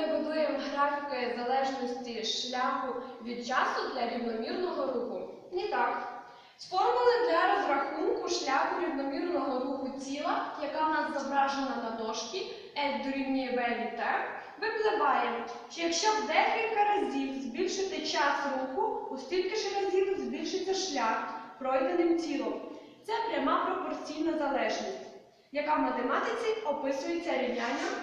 ми будуємо графіки залежності шляху від часу для рівномірного руху. Ні так. Формули для розрахунку шляху рівномірного руху тіла, яка в нас зображена на дошці, L дорівнює V від T, випливає, що якщо в декілька разів збільшити час руху, у стільки ж разів збільшиться шлях пройденим тілом. Це пряма пропорційна залежність, яка в математиці описується рівнянням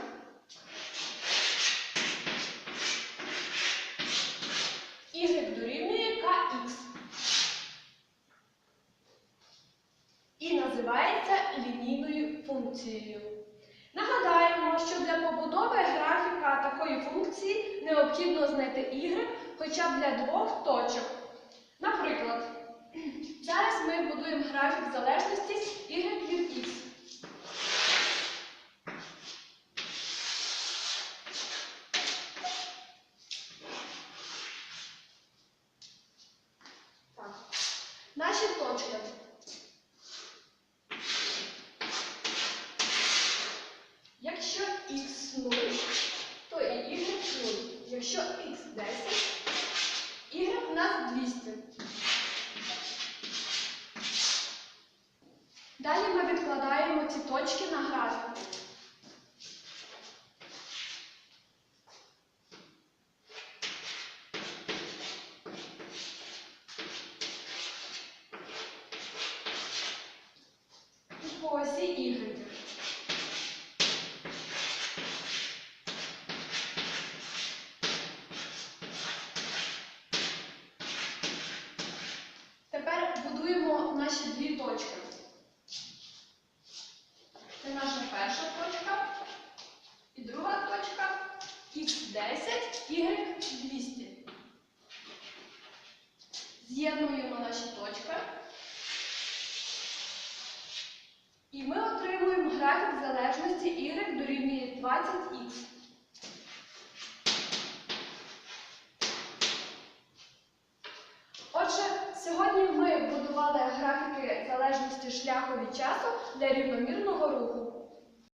y дорівнює kx. І називається лінійною функцією. Нагадаємо, що для побудови графіка такої функції необхідно знайти y хоча б для двох точок. Наприклад, зараз ми будуємо графік залежності y від x. Наші точки. Якщо x 0, то і y 0. Якщо x 10, y у нас 200. Далі ми відкладаємо ці точки на графіку. По осі y. Тепер будуємо наші дві точки. Це наша перша точка. І друга точка х10, y200. З'єднуємо наші точки. І ми отримуємо графік залежності y дорівнює 20х. Отже, сьогодні ми будували графіки шляху від часу для рівномірного руху.